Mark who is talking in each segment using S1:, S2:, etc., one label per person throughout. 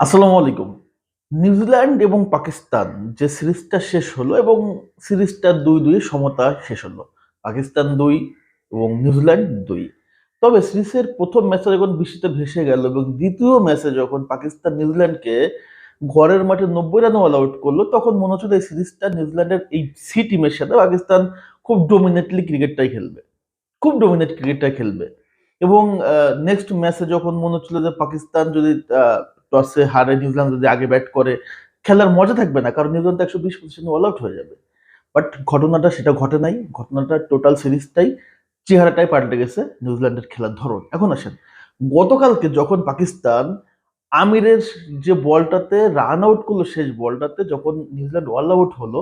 S1: আসসালামু আলাইকুম। নিউজিল্যান্ড এবং পাকিস্তান যে সিরিজটা শেষ হলো এবং সিরিজটা দুই দুই সমতা শেষ হলো। পাকিস্তান দুই এবং নিউজিল্যান্ড দুই। তবে সিরিজের প্রথম ম্যাচে যখন বৃষ্টিতে ভেসে গেল এবং দ্বিতীয় ম্যাচে যখন পাকিস্তান নিউজিল্যান্ডকে ঘরের মাঠে নব্বই রান অল আউট করল, তখন মনে হচ্ছিল এই সিরিজটা নিউজিল্যান্ডের এই সি টিমের সাথে পাকিস্তান খুব ডোমিনেটলি ক্রিকেটটাই খেলবে। খুব ডোমিনেট ক্রিকেটটাই খেলবে। এবং নেক্সট ম্যাচে যখন মনে হচ্ছিল যে পাকিস্তান যদি টসে হারে নিউজিল্যান্ড যদি আগে ব্যাট করে, খেলার মজা থাকবে না, কারণ নিউজিল্যান্ড একশো বিশ পজিশনে অল আউট হয়ে যাবে। বাট ঘটনাটা সেটা ঘটে নাই, ঘটনাটা টোটাল সিরিজটাই চেহারাটাই পাল্টে গেছে নিউজিল্যান্ডের খেলার ধরন। এখন আসেন, গতকালকে যখন পাকিস্তান আমিরের যে বলটাতে রান আউট করল, শেষ বলটাতে যখন নিউজিল্যান্ড অল আউট হলো,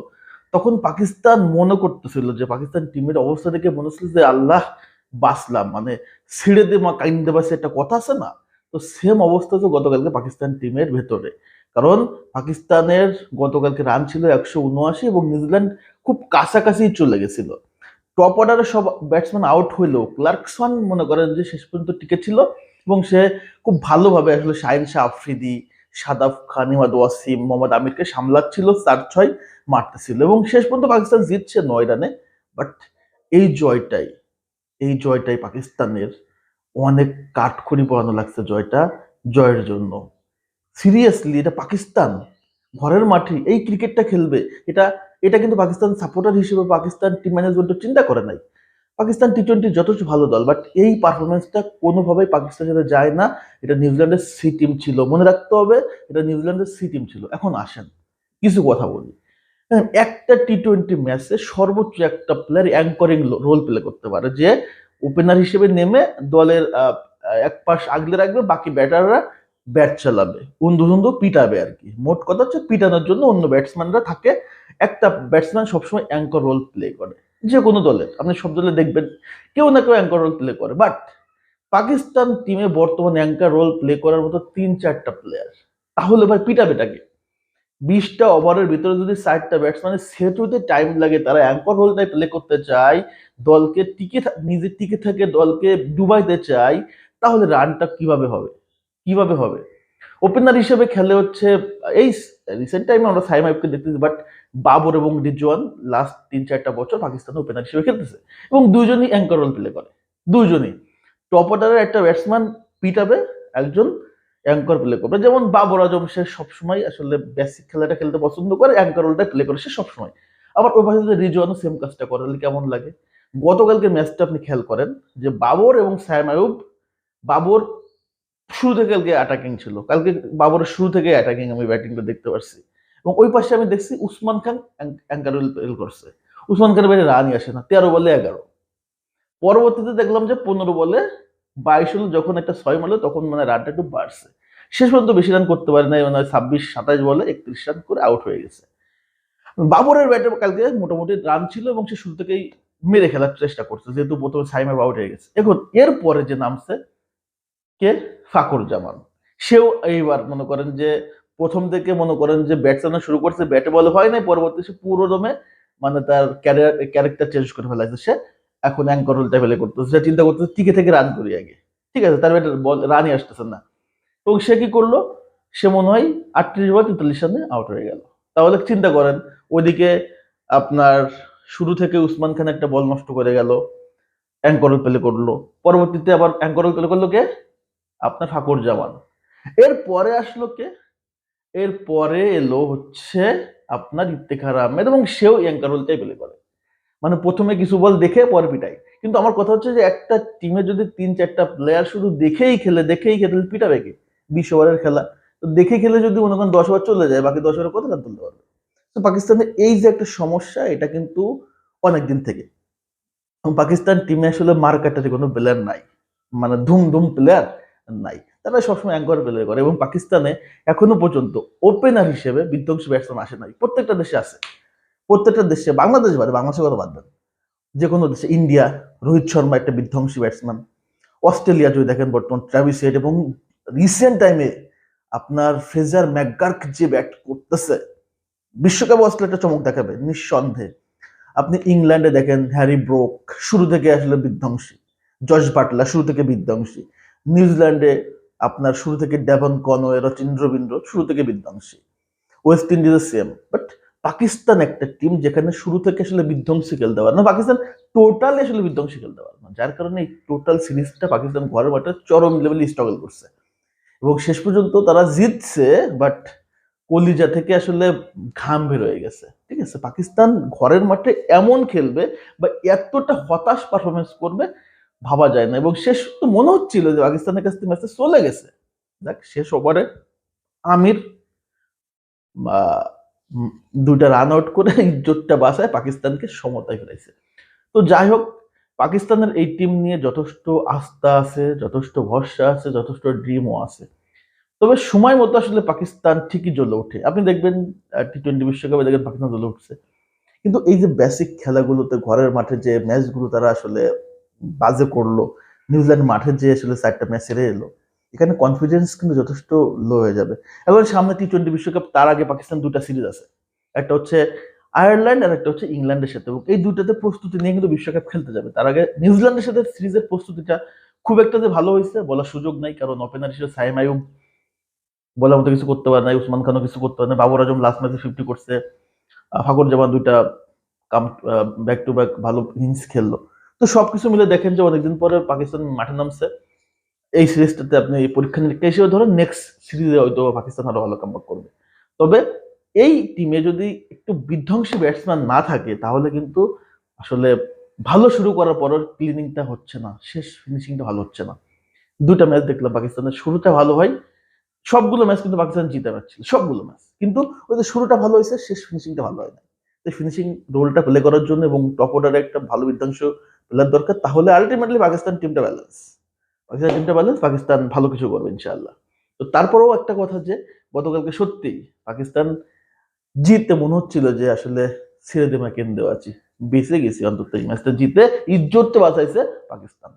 S1: তখন পাকিস্তান মনে করতেছিল যে পাকিস্তান টিমের অবস্থা দেখে মনে হচ্ছিল যে আল্লাহ বাসলাম মানে ছিঁড়ে দে মা কাইন দেবাসে একটা কথা আছে না? তো সেম অবস্থা তো গতকালকে পাকিস্তান টিমের ভেতরে। কারণ পাকিস্তানের গতকালকে রান ছিল একশো উনআশি এবং নিউজিল্যান্ড খুব কাছাকাছি চলে গেছিল। টপ অর্ডারে সব ব্যাটসম্যান আউট হইলেও ক্লার্কসন মনে করেন যে শেষ পর্যন্ত টিকে ছিল এবং সে খুব ভালোভাবে আসলে শাহিন শাহ আফ্রিদি, সাদাফ খান, ইমাদ ওয়াসিম, মোহাম্মদ আমিরকে সামলাচ্ছিল, চার ছয় মারতেছিল এবং শেষ পর্যন্ত পাকিস্তান জিতছে নয় রানে বাট এই জয়টাই এই জয়টাই পাকিস্তানের অনেক কাঠখড়ি পড়ানো লাগছে জয়টা, জয়ের জন্য। সিরিয়াসলি এটা পাকিস্তান। ঘরের মাঠে এই ক্রিকেটটা খেলবে। এটা এটা কিন্তু পাকিস্তান সাপোর্টার হিসেবে পাকিস্তান টিম ম্যানেজমেন্ট চিন্তা করে নাই। পাকিস্তান টি টোয়েন্টি যথেষ্ট ভালো দল বাট এই পারফরমেন্সটা কোনোভাবেই পাকিস্তানের সাথে যায় না। এটা নিউজিল্যান্ডের সি টিম ছিল, মনে রাখতে হবে, এটা নিউজিল্যান্ডের সি টিম ছিল। এখন আসেন, কিছু কথা বলি। একটা টি টোয়েন্টি ম্যাচে সর্বোচ্চ একটা প্লেয়ার অ্যাঙ্করিং রোল প্লে করতে পারে, যে ওপেনার হিসেবে নেমে দলের এক পাশ আগলে রাখবে, বাকি ব্যাটাররা ব্যাট চালাবে। উন্দু হুন্দু পিটাবে আর কি। মোট কথা হচ্ছে পিটানোর জন্য অন্য ব্যাটসম্যানরা থাকে। একটা ব্যাটসম্যান সবসময় অ্যাঙ্কর রোল প্লে করে। যে কোনো দলের আপনি সব দলে দেখবেন, কেউ না কেউ অ্যাঙ্কর রোল প্লে করে। বাট পাকিস্তান টিমে বর্তমানে অ্যাঙ্কার রোল প্লে করার মতো তিন চারটা প্লেয়ার তাহলে ভাই পিটাবেটাকে বিশটা ওভারের ভিতরে যদি ষাটটা ব্যাটসম্যানের সেট হতে টাইম লাগে, তারা অ্যাঙ্কর রোলটাই প্লে করতে চায়, দলকে টিকে নিজে টিকে থেকে, দলকে ডুবাইতে চায়, তাহলে রানটা কীভাবে হবে? কীভাবে হবে? ওপেনার হিসেবে খেলে হচ্ছে, এই রিসেন্ট টাইমে আমরা সাইম আইবকে দেখতেছি বাট বাবর এবং রিজওয়ান লাস্ট তিন চারটা বছর পাকিস্তানে ওপেনার হিসেবে খেলতেছে। এবং দুইজনই অ্যাঙ্কর রোল প্লে করে। দুইজনই। টপ অর্ডারের একটা ব্যাটসম্যান পিটাবে একজন অ্যাঙ্কর প্লে করবে। যেমন বাবর আজম, সে সবসময় আসলে বেসিক খেলাটা খেলতে পছন্দ করে, অ্যাঙ্কর রোলটা প্লে করে সে সবসময়। আবার ওই পাশে যদি রিজওয়ানও সেম কাজটা করে কেমন লাগে? গতকালকে ম্যাচটা আপনি খেয়াল করেন যে বাবর এবং সাইম আয়ুব, বাবর শুরু থেকে কালকে অ্যাটাকিং ছিল। কালকে বাবরের শুরু থেকে অ্যাটাকিং আমি ব্যাটিংটা দেখতে পারছি। এবং ওই পাশে আমি দেখছি উসমান খান অ্যাঙ্কার রোল করছে। উসমান খানের বাইরে রানই আসে না, তেরো বলে এগারো। পরবর্তীতে দেখলাম যে পনেরো বলে বাইশ হলো যখন একটা ছয় মারলো, তখন মানে রানটা একটু বাড়ছে। শেষ পর্যন্ত বেশি রান করতে পারে নাই মানে ছাব্বিশ, সাতাশ বলে একত্রিশ রান করে আউট হয়ে গেছে। বাবরের ব্যাটে কালকে মোটামুটি রান ছিল এবং সে শুরু থেকেই মেরে খেলার চেষ্টা করছে, যেহেতু প্রথমে সাইমার আউট হয়ে গেছে। এখন এরপরে যে নামছে, কে? ফাকর জামান। সেও এইবার মনে করেন যে প্রথম থেকে মনে করেন যে ব্যাটসম্যান শুরু করছে ব্যাটে বল হয় নাই পরবর্তী সে পুরো দমে মানে তার ক্যারেক্টার চেঞ্জ করে ফেলাইছে সে এখন অ্যাঙ্কর রোলটা ফেলে করতেছে। সে চিন্তা করতেছে, টিকে থেকে রান করি আগে। ঠিক আছে, তার ব্যাটে বল রানই আসতেছে না। এবং সে কি করল? সে মনে হয় আটত্রিশ বা তেতাল্লিশ রানে আউট হয়ে গেল। তাহলে চিন্তা করেন, ওইদিকে আপনার শুরু থেকে উসমান খান একটা বল নষ্ট করে গেল অ্যাঙ্কর পেলে করল। পরবর্তীতে আবার অ্যাঙ্কর পেলে করল কে? আপনার ঠাকুর জামান। এর পরে আসলো কে? এর পরে এলো হচ্ছে আপনার ইফতেখার আহমেদ এবং সেও অ্যাঙ্কার রোলটাই প্লে করে। মানে প্রথমে কিছু বল দেখে পর পিটাই। কিন্তু আমার কথা হচ্ছে যে, একটা টিমে যদি তিন চারটা প্লেয়ার শুধু দেখেই খেলে দেখেই খেলে পিটাবে কি? বিশ ওভারের খেলা। তো দেখে খেলে যদি মনে করেন দশ ওভার চলে যায়, বাকি দশ ওভারে কত রান তুলতে পারবে? তো পাকিস্তানের এই যে একটা সমস্যা, এটা কিন্তু অনেক দিন থেকে পাকিস্তান টিমে আসলে মার্কাটাতে কোনো প্লেয়ার নাই। মানে ধুম ধুম প্লেয়ার নাই। তারা সবসময় অ্যাঙ্কর প্লে করে। এবং পাকিস্তানে এখনও পর্যন্ত ওপেনার হিসেবে বিধ্বংসী ব্যাটসম্যান আসে নাই। প্রত্যেকটা দেশে আছে। প্রত্যেকটা দেশে, বাংলাদেশ বাদে, বাংলাদেশের কথা বাদ দেন। যে কোনো দেশে, ইন্ডিয়া, রোহিত শর্মা একটা বিধ্বংসী ব্যাটসম্যান অস্ট্রেলিয়া যদি দেখেন বর্তমান ট্রাভিস হেড এবং রিসেন্ট টাইমে আপনার ফ্রেজার ম্যাকগার্ক যে ব্যাট করতেছে, বিশ্বকাপে অস্ট্রেলিয়া একটা চমক দেখাবে, নিঃসন্দেহে। আপনি ইংল্যান্ডে দেখেন, হ্যারি ব্রোক শুরু থেকে আসলে বিধ্বংসী। জর্জ বাটলা শুরু থেকে বিধ্বংসী। নিউজিল্যান্ডে আপনার শুরু থেকে ডেভন কনওয়ে রচিন রবীন্দ্র শুরু থেকে বিধ্বংসী। ওয়েস্ট ইন্ডিজের সেম বাট পাকিস্তান একটা টিম যেখানে শুরু থেকে আসলে বিধ্বংসী খেলতে পারে। না, পাকিস্তান টোটালি আসলে বিধ্বংসী খেলতে পারে। না যার কারণে এই টোটাল সিরিজটা পাকিস্তান ঘরের মাঠে চরম লেভেলে স্ট্রাগল করছে। এবং শেষ পর্যন্ত তারা জিতছে বাট কলিজা থেকে আসলে ঘাম বের হয়ে গেছে। ঠিক আছে? পাকিস্তান ঘরের মাঠে এমন খেলবে বা এতটা হতাশ পারফরমেন্স করবে, ভাবা যায় না। এবং শেষ তো মনে হচ্ছিল যে পাকিস্তানের কাছ থেকে ম্যাচটা চলে গেছে। দেখ শেষ ওভারে আমির দুইটা রান আউট করে জোটটা বাসায় পাকিস্তানকে সমতায় ফেলাইছে তো যাই হোক, পাকিস্তানের এই টিম নিয়ে যথেষ্ট আস্থা আছে, যথেষ্ট ভরসা আছে, যথেষ্ট ড্রিমও আছে। তবে সময় মতো আসলে পাকিস্তান ঠিকই জ্বলে ওঠে। আপনি দেখবেন টি টোয়েন্টি বিশ্বকাপে দেখবেন পাকিস্তান জ্বলে উঠছে। কিন্তু এই যে বেসিক খেলাগুলোতে ঘরের মাঠে যে ম্যাচগুলো তারা আসলে বাজে করল, নিউজিল্যান্ড মাঠে যে আসলে চারটা ম্যাচ হেরে এলো এখানে কনফিডেন্স কিন্তু যথেষ্ট লো হয়ে যাবে। এখন সামনে টি টোয়েন্টি বিশ্বকাপ, তার আগে পাকিস্তান দুটা সিরিজ আছে। একটা হচ্ছে আয়ারল্যান্ড আর একটা হচ্ছে ইংল্যান্ডের সাথে। এই দুটাতে প্রস্তুতি নিয়ে কিন্তু বিশ্বকাপ খেলতে যাবে। তার আগে নিউজিল্যান্ডের সাথে সিরিজের প্রস্তুতিটা খুব একটা যে ভালো হয়েছে, বলার সুযোগ নাই। কারণ ওপেনার হিসেবে সাইম আয়ুব বলার মতো কিছু করতে পারে না উসমান খানও কিছু করতে পারে না বাবর আজম লাস্ট ম্যাচে ফিফটি করছে। ফাকর জামান দুইটা কাম ব্যাক টু ব্যাক ভালো ইনিংস খেললো। তো সবকিছু মিলে দেখেন যে অনেকদিন পরে পাকিস্তান মাঠে নামছে। এই সিরিজটাতে আপনি এই পরীক্ষা নিরীক্ষা হিসেবে ধরেন নেক্সট সিরিজে হয়তো পাকিস্তান আরও ভালো কামব্যাক করবে। তবে এই টিমে যদি একটু বিধ্বংসী ব্যাটসম্যান না থাকে, তাহলে কিন্তু আসলে ভালো শুরু করার পরও ক্লিনিংটা হচ্ছে না, শেষ ফিনিশিংটা ভালো হচ্ছে না। দুটা ম্যাচ দেখলাম পাকিস্তানের শুরুটা ভালো হয়, সবগুলো ম্যাচ কিন্তু পাকিস্তান জিতে পারছিল সবগুলো ম্যাচ কিন্তু ওই যে শুরুটা ভালো হয়েছে, শেষ ফিনিশিংটা ভালো হয় না ফিনিশিং রোলটা প্লে করার জন্য এবং টপ অর্ডারে একটা ভালো বিধ্বংস প্লেয়ার দরকার, তাহলে আলটিমেটলি পাকিস্তান টিমটা ব্যালেন্স পাকিস্তান টিমটা পারলে পাকিস্তান ভালো কিছু করবে ইনশাআল্লাহ। তো তারপরেও একটা কথা যে, গতকালকে সত্যি পাকিস্তান জিততে মনে হচ্ছিল যে, আসলে ছেড়ে দেমা কেন্দ্রে আছি। বেঁচে গেছি অন্তত এই ম্যাচটা জিতে ইজ্জতটা বাঁচাইছে পাকিস্তান।